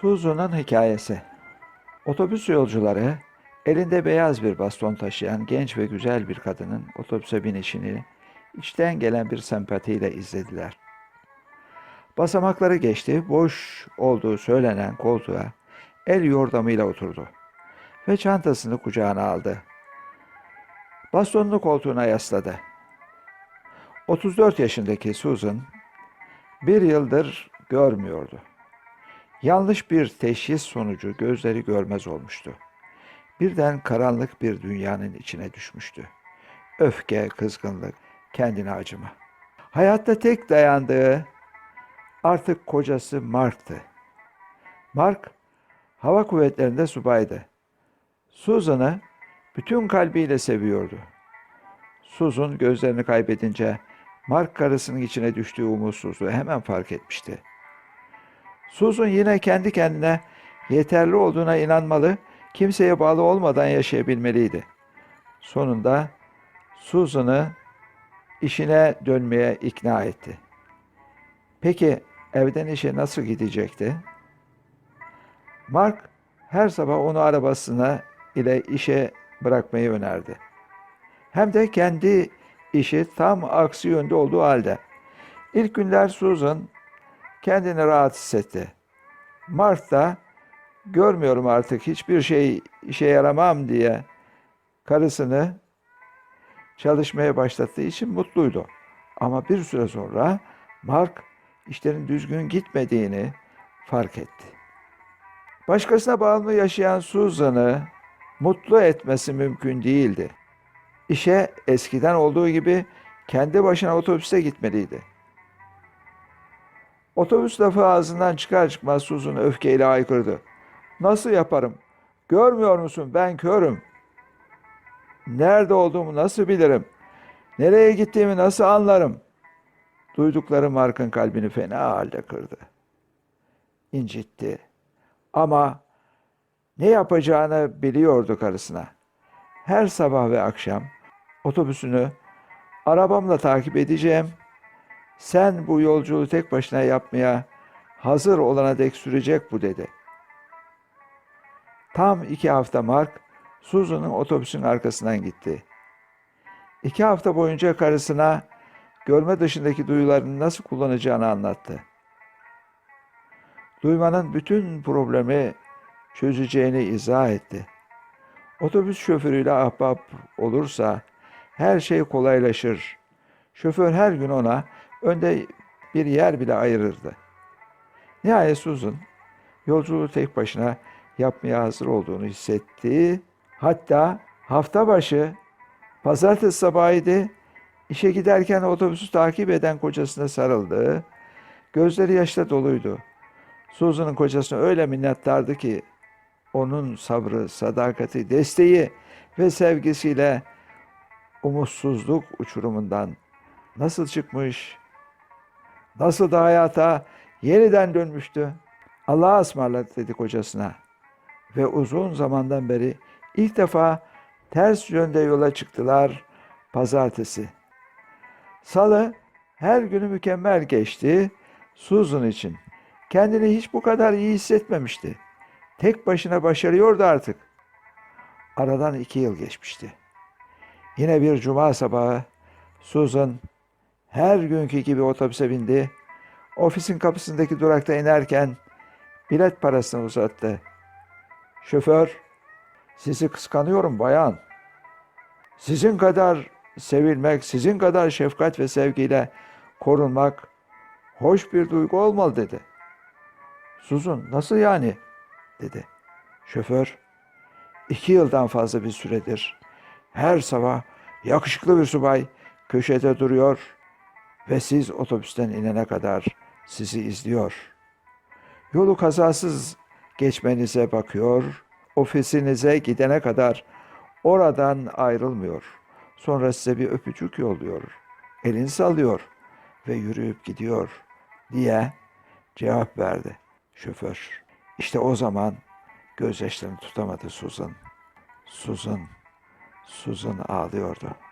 Suzu'nun hikayesi. Otobüs yolcuları elinde beyaz bir baston taşıyan genç ve güzel bir kadının otobüse binişini içten gelen bir sempatiyle izlediler. Basamakları geçti, boş olduğu söylenen koltuğa el yordamıyla oturdu ve çantasını kucağına aldı. Bastonunu koltuğuna yasladı. 34 yaşındaki Susan bir yıldır görmüyordu. Yanlış bir teşhis sonucu gözleri görmez olmuştu. Birden karanlık bir dünyanın içine düşmüştü. Öfke, kızgınlık, kendine acıma. Hayatta tek dayandığı artık kocası Mark'tı. Mark, hava kuvvetlerinde subaydı. Susan'ı bütün kalbiyle seviyordu. Susan gözlerini kaybedince Mark karısının içine düştüğü umutsuzluğu hemen fark etmişti. Susan yine kendi kendine yeterli olduğuna inanmalı, kimseye bağlı olmadan yaşayabilmeliydi. Sonunda Susan'ı işine dönmeye ikna etti. Peki evden işe nasıl gidecekti? Mark her sabah onu arabasına ile işe bırakmayı önerdi. Hem de kendi işi tam aksi yönde olduğu halde. İlk günler Susan kendini rahat hissetti. Mark da görmüyorum artık hiçbir şey işe yaramam diye karısını çalışmaya başlattığı için mutluydu. Ama bir süre sonra Mark işlerin düzgün gitmediğini fark etti. Başkasına bağımlı yaşayan Susan'ı mutlu etmesi mümkün değildi. İşe eskiden olduğu gibi kendi başına otobüste gitmeliydi. Otobüs lafı ağzından çıkar çıkmaz Susan öfkeyle haykırdı. Nasıl yaparım? Görmüyor musun ben körüm. Nerede olduğumu nasıl bilirim? Nereye gittiğimi nasıl anlarım? Duydukları Mark'ın kalbini fena halde kırdı. İncitti. Ama ne yapacağını biliyordu karısına. Her sabah ve akşam otobüsünü arabamla takip edeceğim. Sen bu yolculuğu tek başına yapmaya hazır olana dek sürecek bu dedi. Tam iki hafta Mark, Susan'ın otobüsün arkasından gitti. İki hafta boyunca karısına görme dışındaki duyularını nasıl kullanacağını anlattı. Duymanın bütün problemi çözeceğini izah etti. Otobüs şoförüyle ahbap olursa her şey kolaylaşır. Şoför her gün ona önde bir yer bile ayırırdı. Nihayet Susan yolculuğu tek başına yapmaya hazır olduğunu hissetti. Hatta hafta başı pazartesi sabahıydı. İşe giderken otobüsü takip eden kocasına sarıldı. Gözleri yaşla doluydu. Susan'ın kocasına öyle minnettardı ki onun sabrı, sadakati, desteği ve sevgisiyle umutsuzluk uçurumundan nasıl çıkmış, nasıl da hayata yeniden dönmüştü. Allah'a ısmarladı dedi kocasına. Ve uzun zamandan beri ilk defa ters yönde yola çıktılar pazartesi. Salı her günü mükemmel geçti Susan için. Kendini hiç bu kadar iyi hissetmemişti. Tek başına başarıyordu artık. Aradan iki yıl geçmişti. Yine bir cuma sabahı Susan her günkü gibi otobüse bindi. Ofisin kapısındaki durakta inerken bilet parasını uzattı. Şoför, sizi kıskanıyorum bayan. Sizin kadar sevilmek, sizin kadar şefkat ve sevgiyle korunmak hoş bir duygu olmalı dedi. Susan, nasıl yani? dedi. Şoför, iki yıldan fazla bir süredir her sabah yakışıklı bir subay köşede duruyor ve siz otobüsten inene kadar sizi izliyor. Yolu kazasız geçmenize bakıyor, ofisinize gidene kadar oradan ayrılmıyor. Sonra size bir öpücük yolluyor, elini sallıyor ve yürüyüp gidiyor diye cevap verdi şoför. İşte o zaman gözyaşlarını tutamadı Susan. Susan, Susan ağlıyordu.